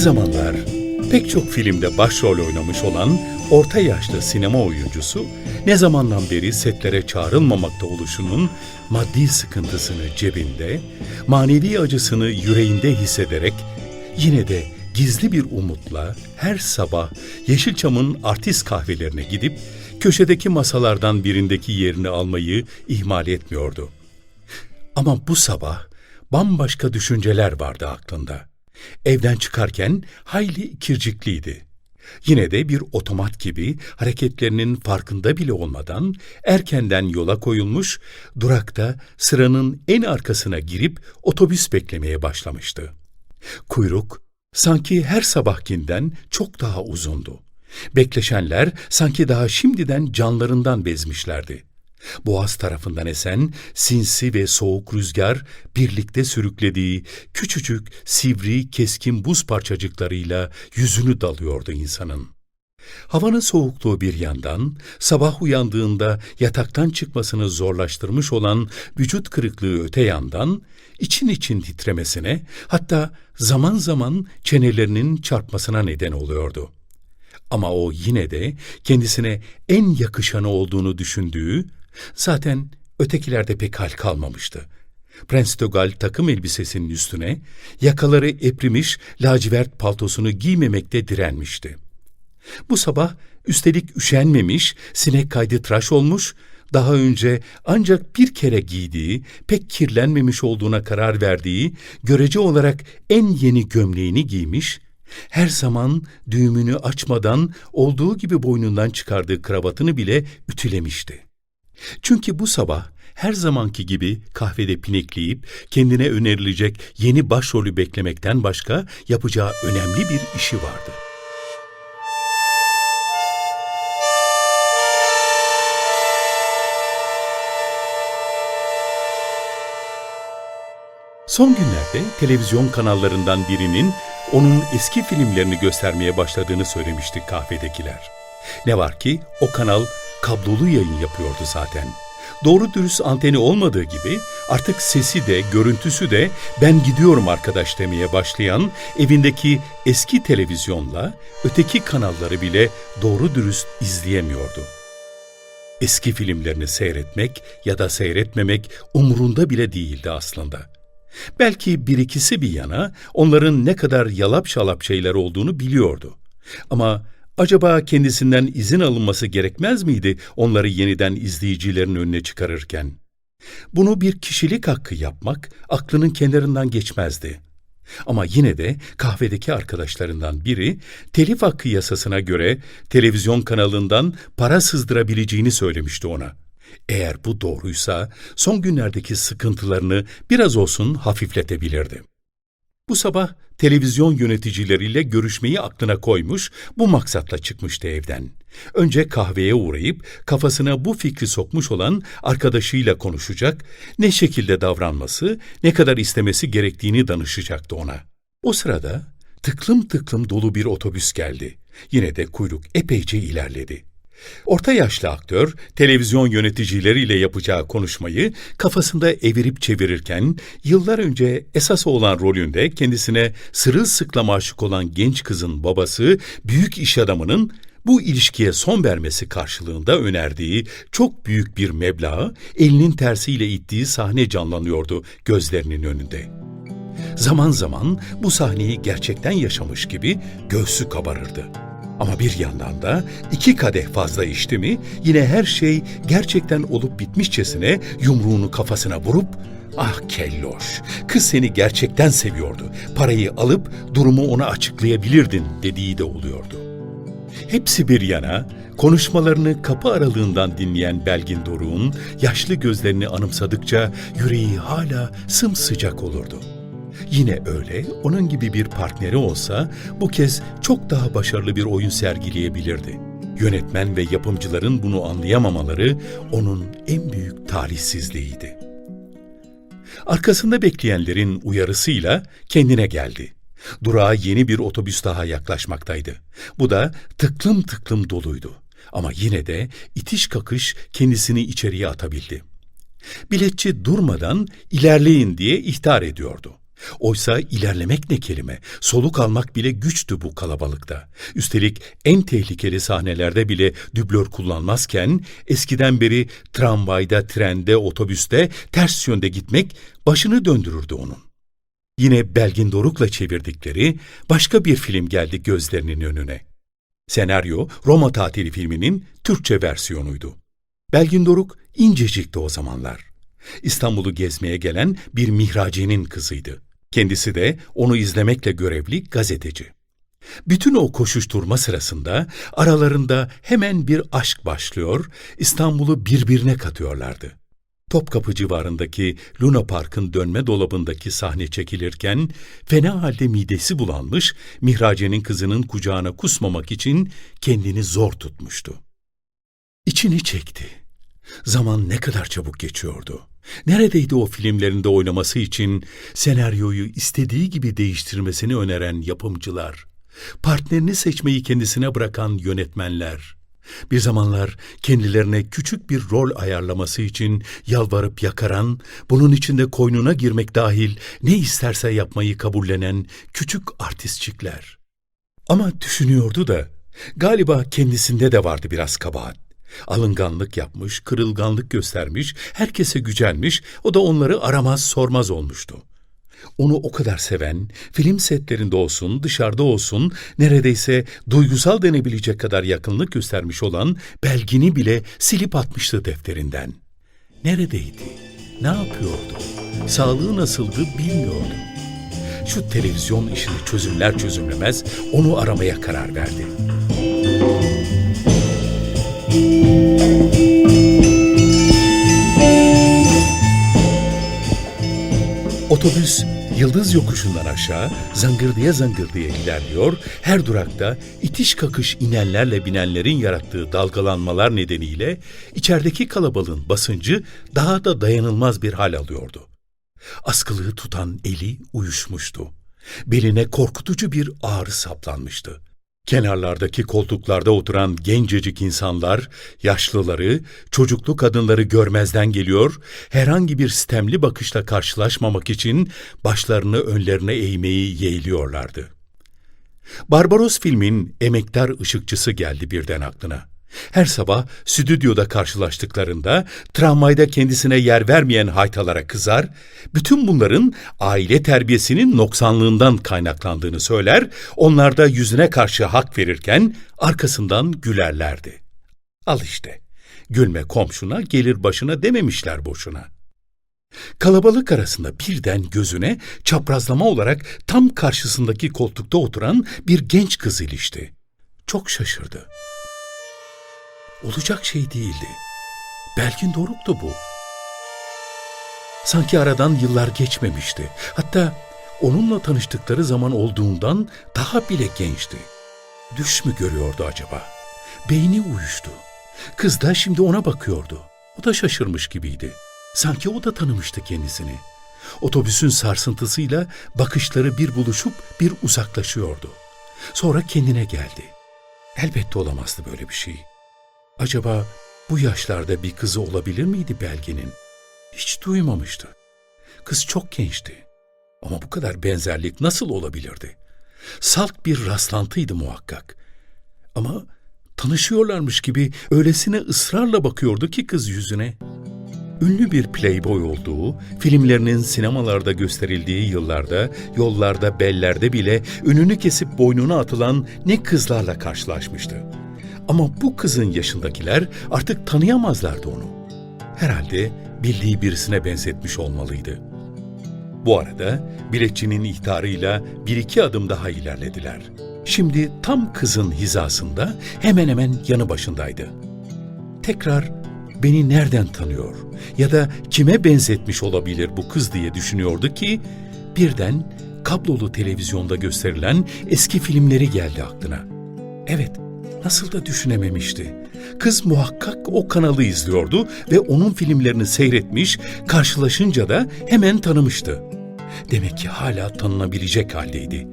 zamanlar pek çok filmde başrol oynamış olan orta yaşlı sinema oyuncusu ne zamandan beri setlere çağrılmamakta oluşunun maddi sıkıntısını cebinde, manevi acısını yüreğinde hissederek yine de gizli bir umutla her sabah Yeşilçam'ın artist kahvelerine gidip köşedeki masalardan birindeki yerini almayı ihmal etmiyordu. Ama bu sabah bambaşka düşünceler vardı aklında. Evden çıkarken hayli ikircikliydi. Yine de bir otomat gibi hareketlerinin farkında bile olmadan erkenden yola koyulmuş, durakta sıranın en arkasına girip otobüs beklemeye başlamıştı. Kuyruk sanki her sabahkinden çok daha uzundu. Bekleşenler sanki daha şimdiden canlarından bezmişlerdi. Boğaz tarafından esen sinsi ve soğuk rüzgar birlikte sürüklediği küçücük, sivri, keskin buz parçacıklarıyla yüzünü dalıyordu insanın. Havanın soğukluğu bir yandan, sabah uyandığında yataktan çıkmasını zorlaştırmış olan vücut kırıklığı öte yandan, için için titremesine, hatta zaman zaman çenelerinin çarpmasına neden oluyordu. Ama o yine de kendisine en yakışanı olduğunu düşündüğü, zaten ötekilerde pek hal kalmamıştı. Prens Dögal takım elbisesinin üstüne, yakaları eprimiş lacivert paltosunu giymemekte direnmişti. Bu sabah üstelik üşenmemiş, sinek kaydı tıraş olmuş, daha önce ancak bir kere giydiği, pek kirlenmemiş olduğuna karar verdiği, görece olarak en yeni gömleğini giymiş, her zaman düğümünü açmadan olduğu gibi boynundan çıkardığı kravatını bile ütülemişti. Çünkü bu sabah her zamanki gibi kahvede pinekleyip kendine önerilecek yeni başrolü beklemekten başka yapacağı önemli bir işi vardı. Son günlerde televizyon kanallarından birinin onun eski filmlerini göstermeye başladığını söylemişti kahvedekiler. Ne var ki o kanal kablolu yayın yapıyordu zaten. Doğru dürüst anteni olmadığı gibi artık sesi de görüntüsü de ben gidiyorum arkadaş demeye başlayan evindeki eski televizyonla öteki kanalları bile doğru dürüst izleyemiyordu. Eski filmlerini seyretmek ya da seyretmemek umurunda bile değildi aslında. Belki bir ikisi bir yana onların ne kadar yalap şalap şeyler olduğunu biliyordu. Ama acaba kendisinden izin alınması gerekmez miydi onları yeniden izleyicilerin önüne çıkarırken? Bunu bir kişilik hakkı yapmak aklının kenarından geçmezdi. Ama yine de kahvedeki arkadaşlarından biri telif hakkı yasasına göre televizyon kanalından para sızdırabileceğini söylemişti ona. Eğer bu doğruysa son günlerdeki sıkıntılarını biraz olsun hafifletebilirdi. Bu sabah televizyon yöneticileriyle görüşmeyi aklına koymuş, bu maksatla çıkmıştı evden. Önce kahveye uğrayıp kafasına bu fikri sokmuş olan arkadaşıyla konuşacak, ne şekilde davranması, ne kadar istemesi gerektiğini danışacaktı ona. O sırada tıklım tıklım dolu bir otobüs geldi. Yine de kuyruk epeyce ilerledi. Orta yaşlı aktör televizyon yöneticileriyle yapacağı konuşmayı kafasında evirip çevirirken yıllar önce esas olan rolünde kendisine sırılsıklam aşık olan genç kızın babası büyük iş adamının bu ilişkiye son vermesi karşılığında önerdiği çok büyük bir meblağı elinin tersiyle ittiği sahne canlanıyordu gözlerinin önünde. Zaman zaman bu sahneyi gerçekten yaşamış gibi göğsü kabarırdı. Ama bir yandan da iki kadeh fazla içti mi yine her şey gerçekten olup bitmişçesine yumruğunu kafasına vurup Ah kelloş, kız seni gerçekten seviyordu. Parayı alıp durumu ona açıklayabilirdin dediği de oluyordu. Hepsi bir yana, konuşmalarını kapı aralığından dinleyen Belgin Doruk'un yaşlı gözlerini anımsadıkça yüreği hala sımsıcak olurdu. Yine öyle, onun gibi bir partneri olsa bu kez çok daha başarılı bir oyun sergileyebilirdi. Yönetmen ve yapımcıların bunu anlayamamaları onun en büyük talihsizliğiydi. Arkasında bekleyenlerin uyarısıyla kendine geldi. Durağa yeni bir otobüs daha yaklaşmaktaydı. Bu da tıklım tıklım doluydu. Ama yine de itiş kakış kendisini içeriye atabildi. Biletçi durmadan ilerleyin diye ihtar ediyordu. Oysa ilerlemek ne kelime, soluk almak bile güçtü bu kalabalıkta. Üstelik en tehlikeli sahnelerde bile dublör kullanmazken eskiden beri tramvayda, trende, otobüste ters yönde gitmek başını döndürürdü onun. Yine Belgin Doruk'la çevirdikleri başka bir film geldi gözlerinin önüne. Senaryo Roma Tatili filminin Türkçe versiyonuydu. Belgin Doruk incecikti o zamanlar. İstanbul'u gezmeye gelen bir mihraciyenin kızıydı. Kendisi de onu izlemekle görevli gazeteci. Bütün o koşuşturma sırasında aralarında hemen bir aşk başlıyor, İstanbul'u birbirine katıyorlardı. Topkapı civarındaki Luna Park'ın dönme dolabındaki sahne çekilirken fena halde midesi bulanmış, Mihrace'nin kızının kucağına kusmamak için kendini zor tutmuştu. İçini çekti. Zaman ne kadar çabuk geçiyordu. Neredeydi o filmlerinde oynaması için senaryoyu istediği gibi değiştirmesini öneren yapımcılar? Partnerini seçmeyi kendisine bırakan yönetmenler? Bir zamanlar kendilerine küçük bir rol ayarlaması için yalvarıp yakaran, bunun içinde koynuna girmek dahil ne isterse yapmayı kabullenen küçük artistçikler. Ama düşünüyordu da galiba kendisinde de vardı biraz kabahat. Alınganlık yapmış, kırılganlık göstermiş, herkese gücenmiş, o da onları aramaz sormaz olmuştu. Onu o kadar seven, film setlerinde olsun, dışarıda olsun, neredeyse duygusal denebilecek kadar yakınlık göstermiş olan Belgin'i bile silip atmıştı defterinden. Neredeydi? Ne yapıyordu? Sağlığı nasıldı bilmiyordu. Şu televizyon işini çözümler çözümlemez onu aramaya karar verdi. Otobüs Yıldız yokuşundan aşağı zangırdıya zangırdıya ilerliyor, her durakta itiş kakış inenlerle binenlerin yarattığı dalgalanmalar nedeniyle içerideki kalabalığın basıncı daha da dayanılmaz bir hal alıyordu. Askılığı tutan eli uyuşmuştu. Beline korkutucu bir ağrı saplanmıştı. Kenarlardaki koltuklarda oturan gencecik insanlar, yaşlıları, çocuklu kadınları görmezden geliyor, herhangi bir sistemli bakışla karşılaşmamak için başlarını önlerine eğmeyi yeğliyorlardı. Barbaros filmin emektar ışıkçısı geldi birden aklına. Her sabah stüdyoda karşılaştıklarında tramvayda kendisine yer vermeyen haytalara kızar, bütün bunların aile terbiyesinin noksanlığından kaynaklandığını söyler, onlar da yüzüne karşı hak verirken arkasından gülerlerdi. Al işte, gülme komşuna gelir başına dememişler boşuna. Kalabalık arasında birden gözüne çaprazlama olarak tam karşısındaki koltukta oturan bir genç kız ilişti. Çok şaşırdı. Olacak şey değildi. Belgin Doruk'tu bu. Sanki aradan yıllar geçmemişti. Hatta onunla tanıştıkları zaman olduğundan daha bile gençti. Düş mü görüyordu acaba? Beyni uyuştu. Kız da şimdi ona bakıyordu. O da şaşırmış gibiydi. Sanki o da tanımıştı kendisini. Otobüsün sarsıntısıyla bakışları bir buluşup bir uzaklaşıyordu. Sonra kendine geldi. Elbette olamazdı böyle bir şey. Acaba bu yaşlarda bir kızı olabilir miydi Belgin'in? Hiç duymamıştı. Kız çok gençti. Ama bu kadar benzerlik nasıl olabilirdi? Salt bir rastlantıydı muhakkak. Ama tanışıyorlarmış gibi öylesine ısrarla bakıyordu ki kız yüzüne. Ünlü bir playboy olduğu, filmlerinin sinemalarda gösterildiği yıllarda, yollarda, bellerde bile önünü kesip boynuna atılan ne kızlarla karşılaşmıştı. Ama bu kızın yaşındakiler artık tanıyamazlardı onu. Herhalde bildiği birisine benzetmiş olmalıydı. Bu arada biletçinin ihtarıyla bir iki adım daha ilerlediler. Şimdi tam kızın hizasında hemen hemen yanı başındaydı. Tekrar beni nereden tanıyor ya da kime benzetmiş olabilir bu kız diye düşünüyordu ki birden kablolu televizyonda gösterilen eski filmleri geldi aklına. Evet, Nasıl da düşünememişti. Kız muhakkak o kanalı izliyordu ve onun filmlerini seyretmiş, karşılaşınca da hemen tanımıştı. Demek ki hala tanınabilecek haldeydi.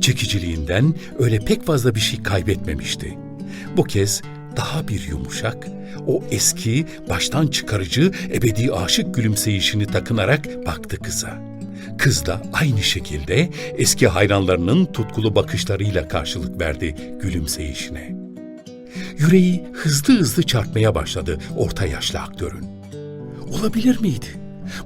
Çekiciliğinden öyle pek fazla bir şey kaybetmemişti. Bu kez daha bir yumuşak, o eski, baştan çıkarıcı, ebedi aşık gülümseyişini takınarak baktı kıza. Kız da aynı şekilde eski hayranlarının tutkulu bakışlarıyla karşılık verdi gülümseyişine. Yüreği hızlı hızlı çarpmaya başladı orta yaşlı aktörün. Olabilir miydi?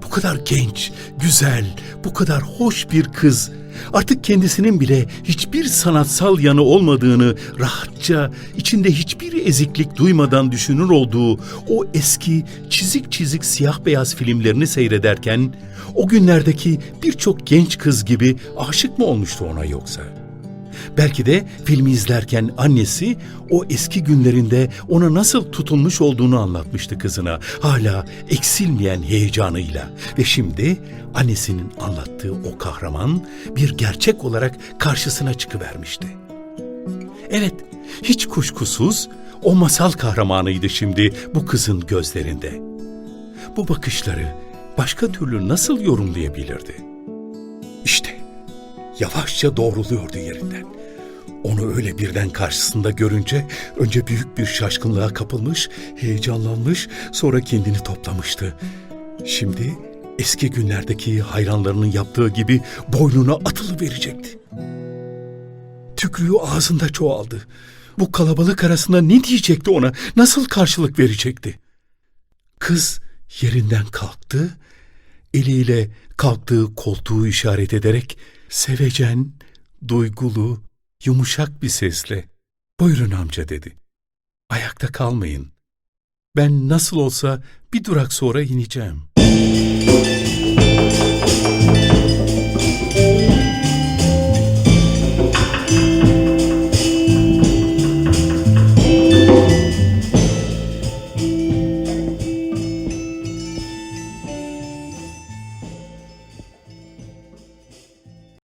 Bu kadar genç, güzel, bu kadar hoş bir kız artık kendisinin bile hiçbir sanatsal yanı olmadığını rahatça, içinde hiçbir eziklik duymadan düşünür olduğu o eski çizik çizik siyah beyaz filmlerini seyrederken o günlerdeki birçok genç kız gibi aşık mı olmuştu ona yoksa? Belki de filmi izlerken annesi o eski günlerinde ona nasıl tutulmuş olduğunu anlatmıştı kızına. Hala eksilmeyen heyecanıyla ve şimdi annesinin anlattığı o kahraman bir gerçek olarak karşısına çıkıvermişti. Evet, hiç kuşkusuz o masal kahramanıydı şimdi bu kızın gözlerinde. Bu bakışları başka türlü nasıl yorumlayabilirdi? İşte yavaşça doğruluyordu yerinden. Onu öyle birden karşısında görünce önce büyük bir şaşkınlığa kapılmış, heyecanlanmış, sonra kendini toplamıştı. Şimdi eski günlerdeki hayranlarının yaptığı gibi boynuna atılı verecekti. Tükrüğü ağzında çoğaldı. Bu kalabalık arasında ne diyecekti ona? Nasıl karşılık verecekti? Kız yerinden kalktı, eliyle kalktığı koltuğu işaret ederek sevecen, duygulu, yumuşak bir sesle "Buyurun amca." dedi. "Ayakta kalmayın. Ben nasıl olsa bir durak sonra ineceğim."